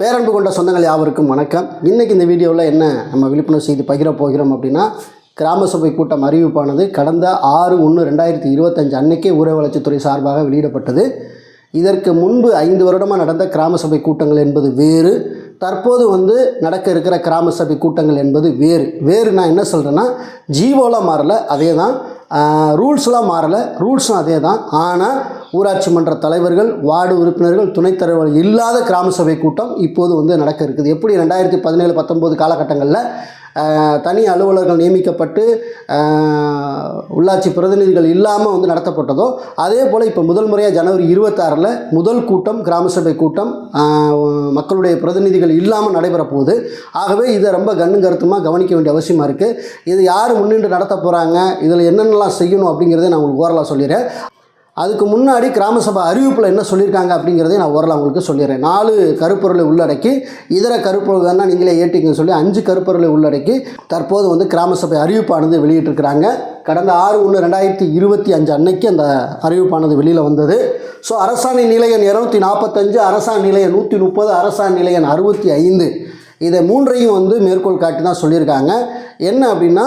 பேரன்பு கொண்ட சொந்தங்கள் யாவருக்கும் வணக்கம். இன்றைக்கி இந்த வீடியோவில் என்ன நம்ம விழிப்புணர்வு செய்தி பகிர போகிறோம் அப்படின்னா கிராம சபை கூட்டம் அறிவிப்பானது கடந்த ஆறு ஒன்று ரெண்டாயிரத்தி இருபத்தஞ்சு அன்னைக்கே ஊரக வளர்ச்சித்துறை சார்பாக வெளியிடப்பட்டது. இதற்கு முன்பு ஐந்து வருடமாக நடந்த கிராம சபை கூட்டங்கள் என்பது வேறு தற்போது வந்து நடக்க இருக்கிற கிராம சபை கூட்டங்கள் என்பது வேறு. வேறு நான் என்ன சொல்கிறேன்னா ஜீவோலாம் மாறலை அதே தான் ரூல்ஸ்லாம் மாறலை ரூல்ஸும் அதே தான் ஆனால் ஊராட்சி மன்ற தலைவர்கள் வார்டு உறுப்பினர்கள் துணைத் தலைவர்கள் இல்லாத கிராம சபை கூட்டம் இப்போது வந்து நடக்க இருக்குது. எப்படி ரெண்டாயிரத்தி பதினேழு பத்தொம்போது காலகட்டங்களில் தனி அலுவலர்கள் நியமிக்கப்பட்டு உள்ளாட்சி பிரதிநிதிகள் இல்லாமல் வந்து நடத்தப்பட்டதோ அதே போல் இப்போ முதல் முறையாக ஜனவரி இருபத்தாறில் முதல் கூட்டம் கிராம சபை கூட்டம் மக்களுடைய பிரதிநிதிகள் இல்லாமல் நடைபெற போகுது. ஆகவே இதை ரொம்ப கண்ணும் கருத்துமாக கவனிக்க வேண்டிய அவசியமாக இருக்குது இது யார் முன்னின்று நடத்த போகிறாங்க இதில் என்னென்னலாம் செய்யணும் அப்படிங்கிறத நான் உங்களுக்கு ஓரலாக சொல்லிடுறேன். அதுக்கு முன்னாடி கிராம சபை அறிவிப்பில் என்ன சொல்லியிருக்காங்க அப்படிங்கிறதையும் நான் ஓரளவு உங்களுக்கு சொல்லிடுறேன். நாலு கருப்பொருளை உள்ளடக்கி இதர கருப்பொருள் வேணால் நீங்களே ஏற்றிக்கன்னு சொல்லி அஞ்சு கருப்பொருளை உள்ளடக்கி தற்போது வந்து கிராம சபை அறிவிப்பானது வெளியிட்டிருக்கிறாங்க. கடந்த ஆறு ஒன்று ரெண்டாயிரத்தி இருபத்தி அஞ்சு அன்னைக்கு அந்த அறிவிப்பானது வெளியில் வந்தது. ஸோ அரசாணை நிலையன் இரநூத்தி நாற்பத்தஞ்சு அரசாணை நிலையம் நூற்றி முப்பது அரசாணை நிலையன் அறுபத்தி ஐந்து. இதை மூன்றையும் வந்து மேற்கோள் காட்டி தான் சொல்லியிருக்காங்க. என்ன அப்படின்னா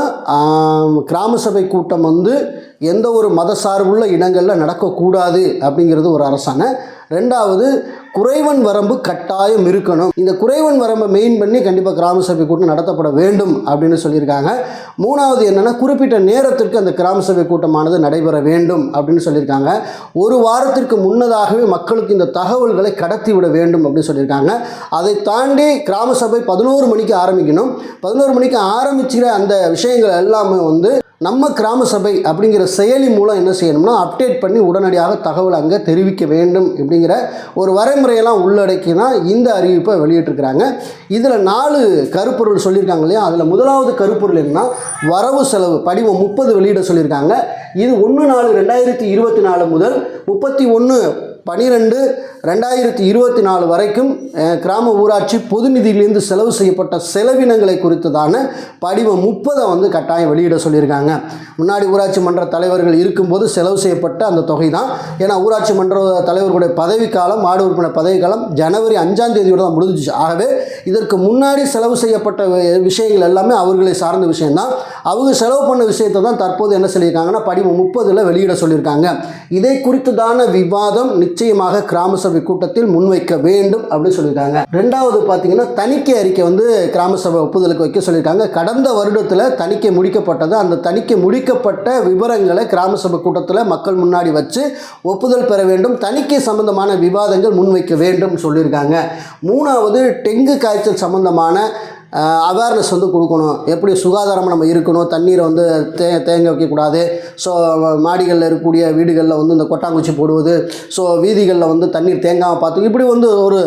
கிராம சபை கூட்டம் வந்து எந்த ஒரு மத சார்புள்ள இடங்களில் நடக்கக்கூடாது அப்படிங்கிறது ஒரு அரசாணை. ரெண்டாவது குறைவன் வரம்பு கட்டாயம் இருக்கணும். இந்த குறைவன் வரம்பை மெயின் பண்ணி கண்டிப்பாக கிராம சபை கூட்டம் நடத்தப்பட வேண்டும் அப்படின்னு சொல்லியிருக்காங்க. மூணாவது என்னென்னா குறிப்பிட்ட நேரத்திற்கு அந்த கிராம சபை கூட்டமானது நடைபெற வேண்டும் அப்படின்னு சொல்லியிருக்காங்க. ஒரு வாரத்திற்கு முன்னதாகவே மக்களுக்கு இந்த தகவல்களை கடத்தி விட வேண்டும் அப்படின்னு சொல்லியிருக்காங்க. அதை தாண்டி கிராம சபை பதினோரு மணிக்கு ஆரம்பிக்கணும். பதினோரு மணிக்கு ஆரம்பிச்சிற அந்த விஷயங்கள் எல்லாமே வந்து நம்ம கிராம சபை அப்படிங்கிற செயலி மூலம் என்ன செய்யணும்னா அப்டேட் பண்ணி உடனடியாக தகவல் அங்கே தெரிவிக்க வேண்டும் அப்படிங்கிற ஒரு வரைமுறையெல்லாம் உள்ளடக்கி தான் இந்த அறிவிப்பை வெளியிட்டிருக்கிறாங்க. இதில் நாலு கருப்பொருள் சொல்லியிருக்காங்க இல்லையா? அதில் முதலாவது கருப்பொருள் என்னன்னா வரவு செலவு படிவம் முப்பது வெளியிட சொல்லியிருக்காங்க. இது ஒன்று நாலு ரெண்டாயிரத்தி இருபத்தி நாலு முதல் முப்பத்தி ஒன்று பனிரெண்டு ரெண்டாயிரத்தி இருபத்தி நாலு வரைக்கும் கிராம ஊராட்சி பொது நிதியிலிருந்து செலவு செய்யப்பட்ட செலவினங்களை குறித்ததான படிவம் முப்பதை வந்து கட்டாயம் வெளியிட சொல்லியிருக்காங்க. முன்னாடி ஊராட்சி மன்ற தலைவர்கள் இருக்கும்போது செலவு செய்யப்பட்ட அந்த தொகை தான் ஏன்னா ஊராட்சி மன்ற தலைவர்களுடைய பதவிக்காலம் மாடு உறுப்பினர் பதவிக்காலம் ஜனவரி அஞ்சாம் தேதியோடு தான் முடிஞ்சிச்சு. ஆகவே இதற்கு முன்னாடி செலவு செய்யப்பட்ட விஷயங்கள் எல்லாமே அவர்களை சார்ந்த விஷயம்தான். அவங்க செலவு பண்ண விஷயத்தை தான் தற்போது என்ன சொல்லியிருக்காங்கன்னா படிவம் முப்பதில் வெளியிட சொல்லியிருக்காங்க. இதை குறித்ததான விவாதம் நிச்சயமாக கிராம சபை கூட்டத்தில் முன்வைக்க வேண்டும் அப்படின்னு சொல்லியிருக்காங்க. ரெண்டாவது பார்த்தீங்கன்னா தணிக்கை அறிக்கை வந்து கிராம சபை ஒப்புதலுக்கு வைக்க சொல்லியிருக்காங்க. கடந்த வருடத்தில் தணிக்கை முடிக்கப்பட்டது. அந்த தணிக்கை முடிக்கப்பட்ட விவரங்களை கிராம சபை கூட்டத்தில் மக்கள் முன்னாடி வச்சு ஒப்புதல் பெற வேண்டும். தணிக்கை சம்பந்தமான விவாதங்கள் முன்வைக்க வேண்டும் சொல்லியிருக்காங்க. மூணாவது டெங்கு காய்ச்சல் சம்பந்தமான அவேர்னஸ் வந்து கொடுக்கணும். எப்படி சுகாதாரமாக நம்ம இருக்கணும்? தண்ணீரை வந்து தே தேங்க வைக்கக்கூடாது. ஸோ மாடிகளில் இருக்கக்கூடிய வீடுகளில் வந்து இந்த கொட்டாங்குச்சி போடுவது. ஸோ வீதிகளில் வந்து தண்ணீர் தேங்காமல் பார்த்து இப்படி வந்து ஒரு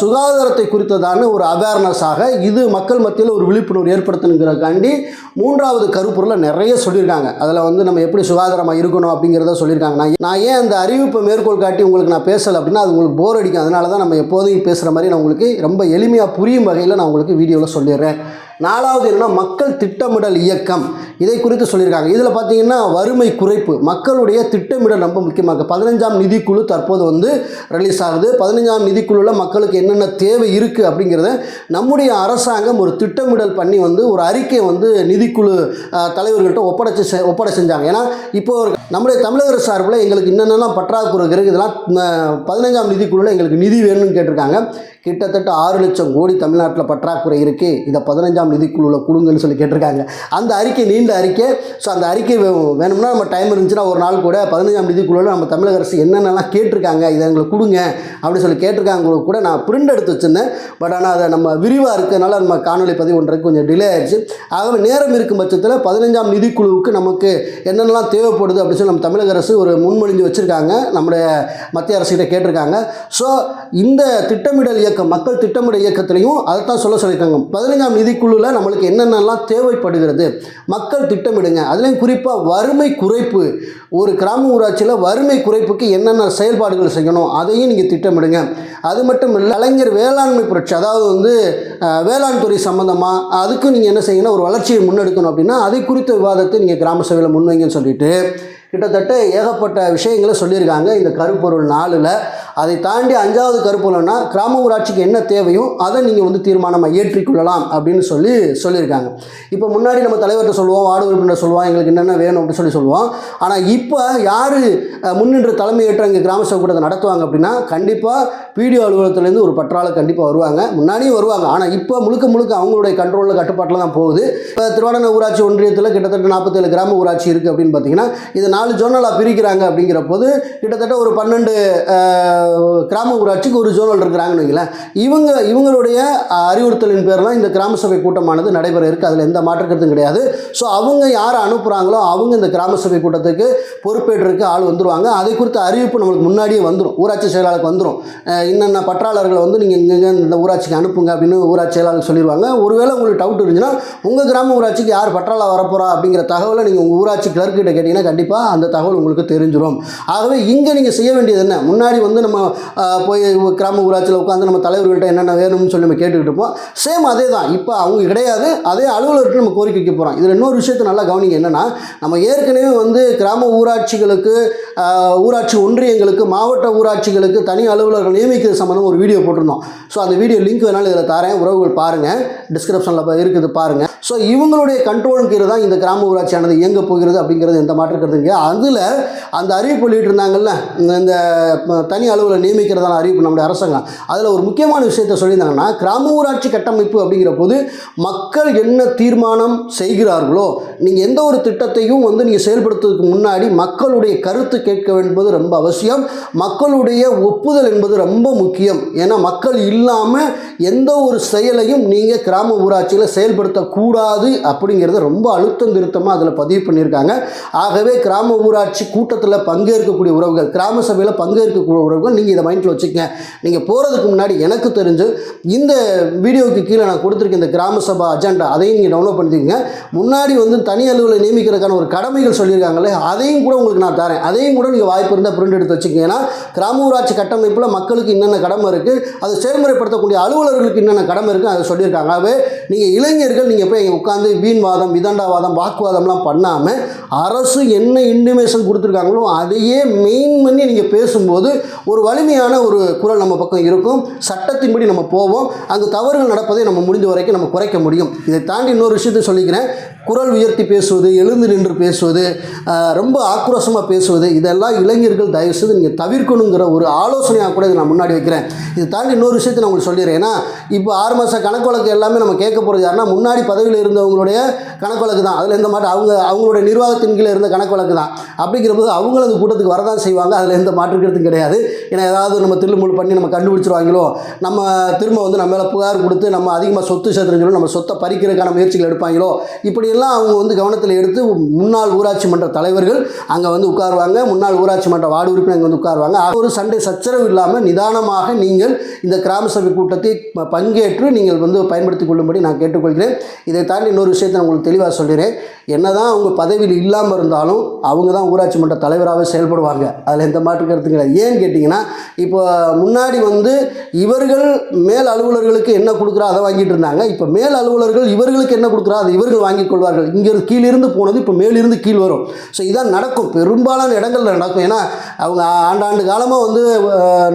சுகாதாரத்தை குறித்ததான ஒரு அவேர்னஸாக இது மக்கள் மத்தியில் ஒரு விழிப்புணர்வு ஏற்படுத்தணுங்கிறக்காண்டி மூன்றாவது கருப்பொருளில் நிறைய சொல்லியிருக்காங்க. அதில் வந்து நம்ம எப்படி சுகாதாரமாக இருக்கணும் அப்படிங்கிறத சொல்லியிருக்காங்க. நான் நான் ஏன் அந்த அறிவிப்பை மேற்கோள் காட்டி உங்களுக்கு நான் பேசலை அப்படின்னா அது உங்களுக்கு போர் அடிக்கும். அதனால தான் நம்ம எப்போதையும் பேசுகிற மாதிரி நான் உங்களுக்கு ரொம்ப எளிமையாக புரியும் வகையில் நான் உங்களுக்கு வீடியோ வீடியோவில் சொல்லிடுறேன். நாலாவது என்னன்னா மக்கள் திட்டமிடல் இயக்கம். இதை குறித்து சொல்லியிருக்காங்க. இதில் பார்த்தீங்கன்னா வறுமை குறைப்பு. மக்களுடைய திட்டமிடல் ரொம்ப முக்கியமாக பதினஞ்சாம் நிதிக்குழு தற்போது வந்து ரிலீஸ் ஆகுது. பதினஞ்சாம் நிதிக்குழுவில் மக்களுக்கு என்னென்ன தேவை இருக்குது அப்படிங்கிறத நம்முடைய அரசாங்கம் ஒரு திட்டமிடல் பண்ணி வந்து ஒரு அறிக்கை வந்து நிதிக்குழு தலைவர்கள்ட்ட ஒப்படைச்சு செ- ஒப்படை செஞ்சாங்க. ஏன்னா இப்போ நம்முடைய தமிழக சார்பில் எங்களுக்கு என்னென்னலாம் பற்றாக்குறை இருக்குது. இதெல்லாம் பதினஞ்சாம் நிதிக்குழுவில் எங்களுக்கு நிதி வேணும்னு கேட்டிருக்காங்க. கிட்டத்தட்ட ஆறு லட்சம் கோடி தமிழ்நாட்டில் பற்றாக்குறை இருக்குது இதை பதினஞ்சாம் நிதிக்குழுவில் கொடுங்கன்னு சொல்லி கேட்டிருக்காங்க. அந்த அறிக்கை நீண்ட அறிக்கை. ஸோ அந்த அறிக்கை வேணும்னா நம்ம டைம் இருந்துச்சுன்னா ஒரு நாள் கூட பதினஞ்சாம் நிதிக்குழுவில் நம்ம தமிழக அரசு என்னென்னலாம் கேட்டிருக்காங்க இதை எங்களுக்கு கொடுங்க அப்படின்னு சொல்லி கேட்டிருக்காங்க கூட நான் பிரிண்ட் எடுத்து வச்சுருந்தேன். பட் ஆனால் அதை நம்ம விரிவாக இருக்கிறதுனால நம்ம காணொலி பதிவு பண்ணுறதுக்கு கொஞ்சம் டிலே ஆயிடுச்சு. ஆகவே நேரம் இருக்கும் பட்சத்தில் பதினஞ்சாம் நிதிக்குழுவுக்கு நமக்கு என்னென்னலாம் தேவைப்படுது அப்படின்னு சொல்லி நம்ம தமிழக அரசு ஒரு முன்மொழிஞ்சு வச்சுருக்காங்க. நம்முடைய மத்திய அரசுகிட்ட கேட்டிருக்காங்க. ஸோ இந்த திட்டமிடல் இயக்கம் மக்கள் திட்டமிட இயக்கத்திலையும் அதைத்தான் சொல்ல சொல்லியிருக்காங்க. பதினைஞ்சாம் நிதிக்குழுவில் நம்மளுக்கு என்னென்னலாம் தேவைப்படுகிறது? மக்கள் திட்டமிடுங்க. அதுலேயும் குறிப்பாக வறுமை குறைப்பு. ஒரு கிராம ஊராட்சியில் வறுமை குறைப்புக்கு என்னென்ன செயல்பாடுகள் செய்யணும்? அதையும் நீங்கள் திட்டமிடுங்க. அது மட்டும் இல்லை கலைஞர் வேளாண்மை புரட்சி அதாவது வந்து வேளாண் துறை சம்மந்தமாக அதுக்கும் நீங்கள் என்ன செய்யணும்? ஒரு வளர்ச்சியை முன்னெடுக்கணும் அப்படின்னா அதை குறித்த விவாதத்தை நீங்கள் கிராம சபையில் முன்வைங்கன்னு சொல்லிட்டு கிட்டத்தட்ட ஏகப்பட்ட விஷயங்களை சொல்லியிருக்காங்க. இந்த கருப்பொருள் நாளில் அதை தாண்டி அஞ்சாவது கருப்பொருள்னா கிராம ஊராட்சிக்கு என்ன தேவையோ அதை நீங்கள் வந்து தீர்மானமாக ஏற்றிக்கொள்ளலாம் அப்படின்னு சொல்லி சொல்லியிருக்காங்க. இப்போ முன்னாடி நம்ம தலைவர்கிட்ட சொல்லுவோம் வார்டு உறுப்பினர் சொல்லுவோம் எங்களுக்கு என்னென்ன வேணும் அப்படின்னு சொல்லி சொல்லுவோம். ஆனால் இப்போ யார் முன்னின்று தலைமையேற்ற இங்கே கிராம சபை கூட்டத்தை நடத்துவாங்க அப்படின்னா கண்டிப்பாக பிடிஓ அலுவலகத்துலேருந்து ஒரு பற்றாளர் கண்டிப்பாக வருவாங்க. முன்னாடியும் வருவாங்க. ஆனால் இப்போ முழுக்க முழுக்க அவங்களுடைய கண்ட்ரோலில் கட்டுப்பாட்டில் தான் போகுது. இப்போ திருவாரண ஊராட்சி ஒன்றியத்தில் கிட்டத்தட்ட நாற்பத்தேழு கிராம ஊராட்சி இருக்குது அப்படின்னு பார்த்தீங்கன்னா இது நாலு ஜோனலாக பிரிக்கிறாங்க அப்படிங்கிற போது கிட்டத்தட்ட ஒரு பன்னெண்டு கிராம ஊராட்சிக்கு ஒரு ஜோனல் இருக்கிறாங்கன்னு வைங்களேன். இவங்க இவங்களுடைய அறிவுறுத்தலின் பேரில் இந்த கிராம சபை கூட்டமானது நடைபெற இருக்குது அதில் எந்த மாற்றக்கருத்தும் கிடையாது. ஸோ அவங்க யாரை அனுப்புகிறாங்களோ அவங்க இந்த கிராம சபை கூட்டத்துக்கு பொறுப்பேற்றுக்கு ஆள் வந்துடுவாங்க அதை குறித்த அறிவிப்பு நம்மளுக்கு முன்னாடியே வந்துடும் ஊராட்சி செயலாளருக்கு வந்துடும் என்னென்ன இன்னென்ன பற்றாளர்களை வந்து நீங்கள் இங்கே இந்த ஊராட்சிக்கு அனுப்புங்க அப்படின்னு ஊராட்சி செயலாளர் சொல்லிடுவாங்க ஒருவேளை உங்களுக்கு டவுட் இருந்துச்சுன்னா உங்கள் கிராம ஊராட்சிக்கு யார் பற்றாளர் வரப்போகிறா அப்படிங்கிற தகவலை நீங்கள் உங்கள் ஊராட்சி கிளர்க்கிட்ட கேட்டிங்கன்னா கண்டிப்பாக அந்த தகவல் உங்களுக்கு தெரிஞ்சிடும் ஆகவே இங்கே நீங்கள் செய்ய வேண்டியது என்ன? முன்னாடி வந்து நம்ம போய் கிராம ஊராட்சியில் உட்காந்து நம்ம தலைவர்கள்ட்ட என்னென்ன வேணும்னு சொல்லி நம்ம கேட்டுக்கிட்டு இருப்போம். சேம் அதே தான் இப்போ அவங்க கிடையாது. அதே அலுவலருக்கு நம்ம கோரிக்கை வைக்க போகிறோம் இதில் இன்னொரு விஷயத்தை நல்லா கவனிங்க. என்னென்னா நம்ம ஏற்கனவே வந்து கிராம ஊராட்சிகளுக்கு ஊராட்சி ஒன்றியங்களுக்கு மாவட்ட ஊராட்சிகளுக்கு தனி அலுவலர்கள் நியமிக்கிறது சம்மந்தம் ஒரு வீடியோ போட்டிருந்தோம். ஸோ அந்த வீடியோ லிங்க் வேணாலும் இதில் தரேன். உறவுகள் பாருங்கள் டிஸ்கிரிப்ஷனில் இருக்குது பாருங்கள் ஸோ இவங்களுடைய கண்ட்ரோலுக்கு தான் இந்த கிராம ஊராட்சியானது இயங்க போகிறது அப்படிங்கிறது எந்த மாற்றம் இல்லையா அதில் அந்த அறிவிப்பு வெளியிட்டு இருந்தாங்கல்ல இந்த- இந்த தனி அளவில் நியமிக்கிறதான அறிவிப்பு நம்முடைய அரசாங்கம். அதில் ஒரு முக்கியமான விஷயத்தை சொல்லியிருந்தாங்கன்னா கிராம ஊராட்சி கட்டமைப்பு அப்படிங்கிற போது மக்கள் என்ன தீர்மானம் செய்கிறார்களோ நீங்கள் எந்த ஒரு திட்டத்தையும் வந்து நீங்கள் செயல்படுத்துறதுக்கு முன்னாடி மக்களுடைய கருத்து கேட்க வேண்டியது ரொம்ப அவசியம். மக்களுடைய ஒப்புதல் என்பது ரொம்ப முக்கியம். ஏன்னா மக்கள் இல்லாமல் எந்த ஒரு செயலையும் நீங்கள் கிராம ஊராட்சியில் செயல்படுத்தக்கூடாது அப்படிங்கிறத ரொம்ப அழுத்தம் திருத்தமாக அதில் பதிவு பண்ணியிருக்காங்க. ஆகவே கிராம ஊராட்சி கூட்டத்தில் பங்கேற்கக்கூடிய உறவுகள் கிராம சபையில் பங்கேற்கக்கூடிய உறவுகள் நீங்கள் இதை மைண்டில் வச்சுக்கங்க. நீங்கள் போகிறதுக்கு முன்னாடி எனக்கு தெரிஞ்சு இந்த வீடியோவுக்கு கீழே நான் கொடுத்துருக்க இந்த கிராம சபா அஜெண்டா அதையும் நீங்கள் டவுன்லோட் பண்ணிக்கோங்க. முன்னாடி வந்து தனி அலுவலர் நியமிக்கிறதுக்கான ஒரு கடமைகள் சொல்லியிருக்காங்களே அதையும் கூட உங்களுக்கு நான் தரேன். அதையும் கூட நீங்கள் வாய்ப்பு இருந்தால் பிரிண்ட் எடுத்து வச்சுக்கங்க. ஏன்னா கிராம ஊராட்சி கட்டமைப்பில் மக்களுக்கு என்னென்ன கடமை இருக்குது அதை செயல்முறைப்படுத்தக்கூடிய அலுவலர்களுக்கு என்னென்ன கடமை இருக்குது அதை சொல்லியிருக்காங்க. ஆகவே நீங்கள் இளைஞர்கள் நீங்கள் போய் உட்காந்து வீண்வாதம் விதண்டாவாதம் வாக்குவாதம்லாம் பண்ணாமல் அரசு என்ன இன்டிமேஷன் கொடுத்துருக்காங்களோ அதையே மெயின் பண்ணி நீங்கள் பேசும்போது ஒரு வலிமையான ஒரு குரல் நம்ம பக்கம் இருக்கும். சட்டத்தின்படி நம்ம போவோம். அந்த தவறுகள் நடப்பதை நம்ம முடிஞ்ச வரைக்கும் நம்ம குறைக்க முடியும். இதை தாண்டி இன்னொரு விஷயத்தை சொல்லிக்கிறேன். குரல் உயர்த்தி பேசுவது எழுந்து நின்று பேசுவது ரொம்ப ஆக்ரோஷமாக பேசுவது இதெல்லாம் இளைஞர்கள் தயவுசெய்து நீங்கள் தவிர்க்கணுங்கிற ஒரு ஆலோசனையாக கூட இதை நான் முன்னாடி வைக்கிறேன். இது தாண்டி இன்னொரு விஷயத்தை நான் உங்களுக்கு சொல்லிடுறேன். ஏன்னா இப்போ ஆறு மாத கணக்கு வழக்கு எல்லாமே நம்ம கேட்க போகிறது யாருன்னா முன்னாடி பதவியில் இருந்தவங்களுடைய கணக்கு வழக்கு தான். அதில் எந்த மாற்றம் அவங்க அவங்களுடைய நிர்வாகத்தின் கீழே இருந்த கணக்கு வழக்கு தான். அப்படிங்கிறபோது அவங்களும் அந்த கூட்டத்துக்கு வரதான் செய்வாங்க. அதில் எந்த மாற்றுக்கிறதும் கிடையாது. ஏன்னா ஏதாவது நம்ம திருமுழு பண்ணி நம்ம கண்டுபிடிச்சிருவாங்களோ நம்ம திரும்ப வந்து நம்ம மேலே புகார் கொடுத்து நம்ம அதிகமாக சொத்து சேர்த்துன்னு நம்ம சொத்தை பறிக்கிறதுக்கான முயற்சிகள் எடுப்பாங்களோ இப்படி இப்படியெல்லாம் அவங்க வந்து கவனத்தில் எடுத்து முன்னாள் ஊராட்சி மன்ற தலைவர்கள் அங்கே வந்து உட்காருவாங்க. முன்னாள் ஊராட்சி மன்ற வார்டு உறுப்பினர் அங்கே வந்து உட்காருவாங்க. ஒரு சண்டை சச்சரவு இல்லாமல் நிதானமாக நீங்கள் இந்த கிராம சபை கூட்டத்தை பங்கேற்று நீங்கள் வந்து பயன்படுத்திக் கொள்ளும்படி நான் கேட்டுக்கொள்கிறேன். இதை தாண்டி இன்னொரு விஷயத்தை நான் உங்களுக்கு தெளிவாக சொல்கிறேன் என்னதான் அவங்க பதவியில் இல்லாமல் இருந்தாலும் அவங்க தான் ஊராட்சி மன்ற தலைவராகவே செயல்படுவாங்க. அதில் எந்த மாற்று கருத்து கிடையாது. ஏன்னு கேட்டிங்கன்னா இப்போ முன்னாடி வந்து இவர்கள் மேல் அலுவலர்களுக்கு என்ன கொடுக்குறோ அதை வாங்கிட்டு இருந்தாங்க. இப்போ மேல் அலுவலர்கள் இவர்களுக்கு என்ன கொடுக்குறோ அதை இவர்கள் வாங்கிக் கொள்வார்கள் இங்கே கீழிருந்து போனது இப்போ மேலிருந்து கீழ் வரும். ஸோ இதான் நடக்கும். பெரும்பாலான இடங்களில் நடக்கும். ஏன்னா அவங்க ஆண்டாண்டு காலமாக வந்து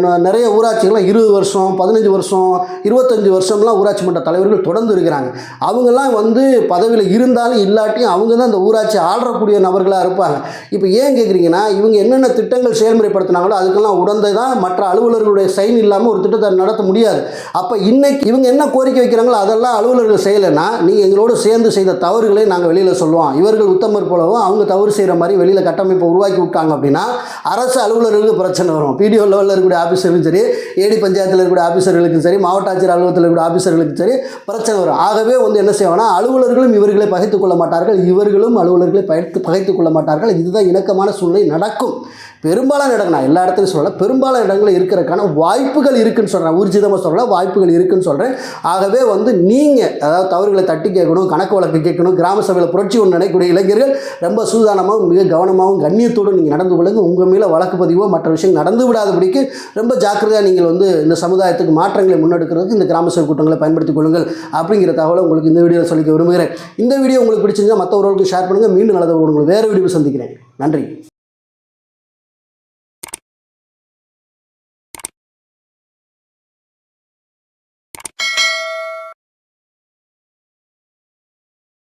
ந- நிறைய ஊராட்சிகள்லாம் இருபது வருஷம் பதினஞ்சு வருஷம் இருபத்தஞ்சி வருஷம்லாம் ஊராட்சி மன்ற தலைவர்கள் தொடர்ந்து இருக்கிறாங்க. அவங்கெல்லாம் வந்து பதவியில் இருந்தாலும் இல்லாட்டியும் அவங்க தான் இந்த ஊராட்சி ஆளக்கூடிய நபர்களாக இருப்பாங்க. இப்போ ஏன் கேட்குறீங்கன்னா இவங்க என்னென்ன திட்டங்கள் செயல்முறைப்படுத்தினாங்களோ அதுக்கெல்லாம் உடந்தை தான் மற்ற அலுவலர்களுடைய சைன் இல்லாமல் ஒரு திட்டத்தை நடத்த முடியாது. அப்போ இன்னைக்கு இவங்க என்ன கோரிக்கை வைக்கிறாங்களோ அதெல்லாம் அலுவலர்கள் செய்யலைன்னா நீங்கள் எங்களோடு சேர்ந்து செய்த தவறுகளை நாங்கள் வெளியில் சொல்லுவோம். இவர்கள் உத்தமர் போலவும் அவங்க தவறு செய்கிற மாதிரி வெளியில் கட்டமைப்பை உருவாக்கி விட்டாங்க அப்படின்னா அரசு அலுவலர்களுக்கு பிரச்சனை வரும். பிடிஓ லெவலில் இருக்கக்கூடிய ஆஃபீஸருக்கும் சரி ஏடி பஞ்சாயத்தில் இருக்கக்கூடிய ஆஃபீஸர்களுக்கும் சரி மாவட்ட ஆட்சியர் அலுவலகத்தில் இருக்கக்கூடிய ஆஃபீஸர்களுக்கும் சரி பிரச்சனை வரும். ஆகவே வந்து என்ன செய்வாங்கன்னா அலுவலர்களும் இவர்களை பகைத்து கொள்ள மாட்டார்கள். இவர்களும் அலுவலர்களை பகைத்து பகைத்துக் கொள்ள மாட்டார்கள். இதுதான் இணக்கமான சூழ்நிலை நடக்கும். பெரும்பாலான இடங்கள் நான் எல்லா இடத்துலையும் சொல்லலை பெரும்பாலான இடங்களில் இருக்கிறதுக்கான வாய்ப்புகள் இருக்குன்னு சொல்கிறேன் ஊர்ஜிதமாக சொல்லல வாய்ப்புகள் இருக்குன்னு சொல்கிறேன் ஆகவே வந்து நீங்கள் அதாவது தவறுகளை தட்டி கேட்கணும் கணக்கு வழக்கு கேட்கணும் கிராம சபையில் புரட்சி ஒன்று நினைக்கக்கூடிய இளைஞர்கள் ரொம்ப சூதானமாகவும் மிக கவனமாகவும் கண்ணியத்தோடு நீங்கள் நடந்து கொள்ளுங்க. உங்கள் மேலே வழக்கு பதிவோ மற்ற விஷயம் நடந்து விடாதபடிக்கு ரொம்ப ஜாக்கிரதையாக நீங்கள் வந்து இந்த சமுதாயத்துக்கு மாற்றங்களை முன்னெடுக்கிறதுக்கு இந்த கிராம சபை கூட்டங்களை பயன்படுத்திக் கொள்ளுங்கள் அப்படிங்கிற தகவலை உங்களுக்கு இந்த வீடியோவில் சொல்லிக்க விரும்புகிறேன். இந்த வீடியோ உங்களுக்கு பிடிச்சிருந்தா மற்ற ஷேர் பண்ணுங்கள் மீண்டும் நல்லது உங்களுக்கு வேறு வீடியோ சந்திக்கிறேன். நன்றி.